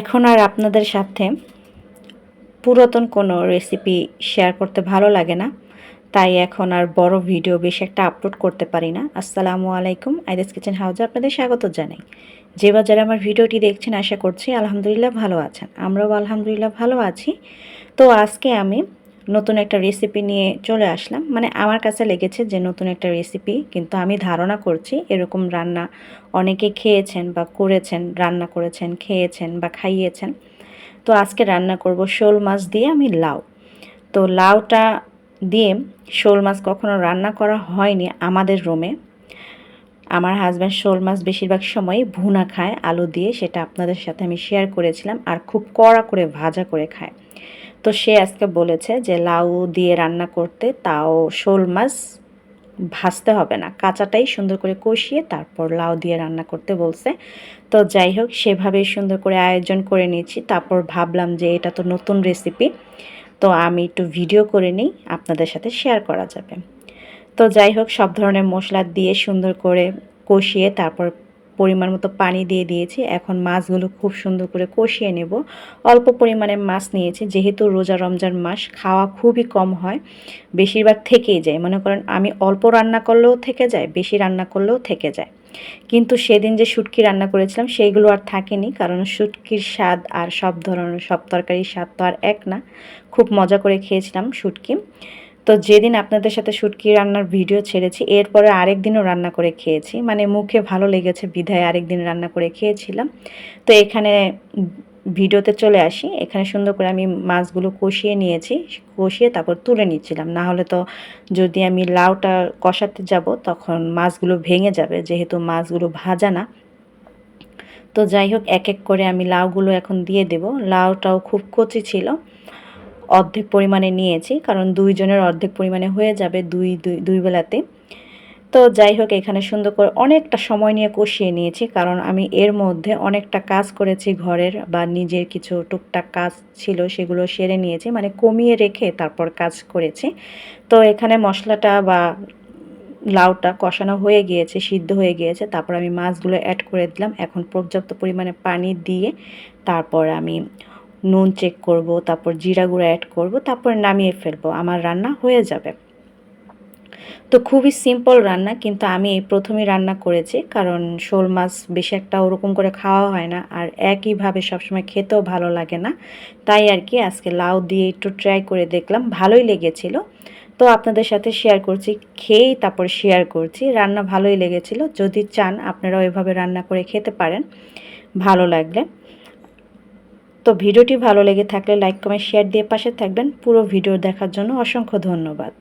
এখন আর আপনাদের সাথে পুরাতন কোনো রেসিপি শেয়ার করতে ভালো লাগে না। তাই এখন আর বড় ভিডিও বেশি একটা আপলোড করতে পারি না। আসসালামু আলাইকুম, আইদাস কিচেন হাউজে আপনাদের স্বাগত জানাই। যে বা যারা আমার ভিডিওটি দেখছেন আশা করছি আলহামদুলিল্লাহ ভালো আছেন। আমরাও আলহামদুলিল্লাহ ভালো আছি। তো আজকে আমি নতুন একটা রেসিপি নিয়ে চলে আসলাম। মানে আমার কাছে লেগেছে যে নতুন একটা রেসিপি কিন্তু আমি ধারণা করছি এরকম রান্না অনেকে খেয়েছেন বা করেছেন, রান্না করেছেন, খেয়েছেন বা খাইয়েছেন। তো আজকে রান্না করব শোল মাছ দিয়ে আমি লাউ। তো লাউটা দিয়ে শোল মাছ কখনো রান্না করা হয়নি আমাদের রুমে আমার হাজব্যান্ড শোল মাছ বেশিরভাগ সময় ভুনা খায়, আলু দিয়ে, সেটা আপনাদের সাথে আমি শেয়ার করেছিলাম, আর খুব কড়া করে ভাজা করে খায়। তো সে আজকে বলেছে যে লাউ দিয়ে রান্না করতে তাও শোল মাছ ভাজতে হবে না। কাঁচাটাই সুন্দর করে কষিয়ে তারপর লাউ দিয়ে রান্না করতে বলছে। তো যাই হোক সেভাবেই সুন্দর করে আয়োজন করে নিয়েছি। তারপর ভাবলাম যে এটা তো নতুন রেসিপি তো আমি একটু ভিডিও করে নিই, আপনাদের সাথে শেয়ার করা যাবে। তো যাই হোক, সব ধরনের মশলা দিয়ে সুন্দর করে কষিয়ে তারপর পরিমাণ মতো পানি দিয়ে দিয়েছি। এখন মাছগুলো খুব সুন্দর করে কষিয়ে নেব। অল্প পরিমাণে মাছ নিয়েছি। যেহেতু রোজা রমজান মাস, খাওয়া খুবই কম হয়। বেশিরভাগ থেকেই যায়। মনে করেন আমি অল্প রান্না করলেও থেকে যায়, বেশি রান্না করলেও থেকে যায়। কিন্তু সেদিন যে শুটকি রান্না করেছিলাম, সেইগুলো আর থাকেনি। কারণ শুটকির স্বাদ আর সব ধরনের, সব তরকারির স্বাদ তো আর এক না। খুব মজা করে খেয়েছিলাম শুটকি। তো যেদিন আপনাদের সাথে শুটকি রান্নার ভিডিও ছেড়েছি, এরপরে আরেক দিনও রান্না করে খেয়েছি। মানে মুখে ভালো লেগেছে বিধায় আরেক দিন রান্না করে খেয়েছিলাম। তো এখানে ভিডিওতে চলে আসি। এখানে সুন্দর করে আমি মাছগুলো কষিয়ে নিয়েছি, কষিয়ে তারপর তুলে নিচ্ছিলাম। না হলে তো যদি আমি লাউটা কষাতে যাব, তখন মাছগুলো ভেঙে যাবে, যেহেতু মাছগুলো ভাজা না। তো যাই হোক, এক এক করে আমি লাউগুলো এখন দিয়ে দেব। লাউটাও খুব কচি ছিল। অর্ধেক পরিমাণে নিয়েছি, কারণ দুইজনের অর্ধেক পরিমাণে হয়ে যাবে দুই দুই বেলাতে। তো যাই হোক, এখানে সুন্দর করে অনেকটা সময় নিয়ে কষিয়ে নিয়েছি, কারণ আমি এর মধ্যে অনেকটা কাজ করেছি ঘরের বা নিজের কিছু টুকটাক কাজ ছিল, সেগুলো সেরে নিয়েছি মানে কমিয়ে রেখে তারপর কাজ করেছি। তো এখানে মশলাটা বা লাউটা কষানো হয়ে গিয়েছে, সিদ্ধ হয়ে গিয়েছে, তারপর আমি মাছগুলো অ্যাড করে দিলাম। এখন পর্যাপ্ত পরিমাণে পানি দিয়ে তারপর আমি নুন চেক করব, তারপর জিরা গুঁড়ো অ্যাড করব, তারপর নামিয়ে ফেলব। আমার রান্না হয়ে যাবে। তো খুবই সিম্পল রান্না, কিন্তু আমি এই প্রথমেই রান্না করেছি, কারণ শোল মাছ বেশি একটা ওরকম করে খাওয়া হয় না, আর একইভাবে সবসময় খেতেও ভালো লাগে না। তাই আর কি, আজকে লাউ দিয়ে একটু ট্রাই করে দেখলাম, ভালোই লেগেছিল। তো আপনাদের সাথে শেয়ার করছি, খেয়েই তারপর শেয়ার করছি, রান্না ভালোই লেগেছিল। যদি চান, আপনারাও এভাবে রান্না করে খেতে পারেন, ভালো লাগলে। তো ভিডিওটি ভালো লেগে থাকলে লাইক, কমেন্ট শেয়ার দিয়ে পাশে থাকবেন। পুরো ভিডিও দেখার জন্য অসংখ্য ধন্যবাদ।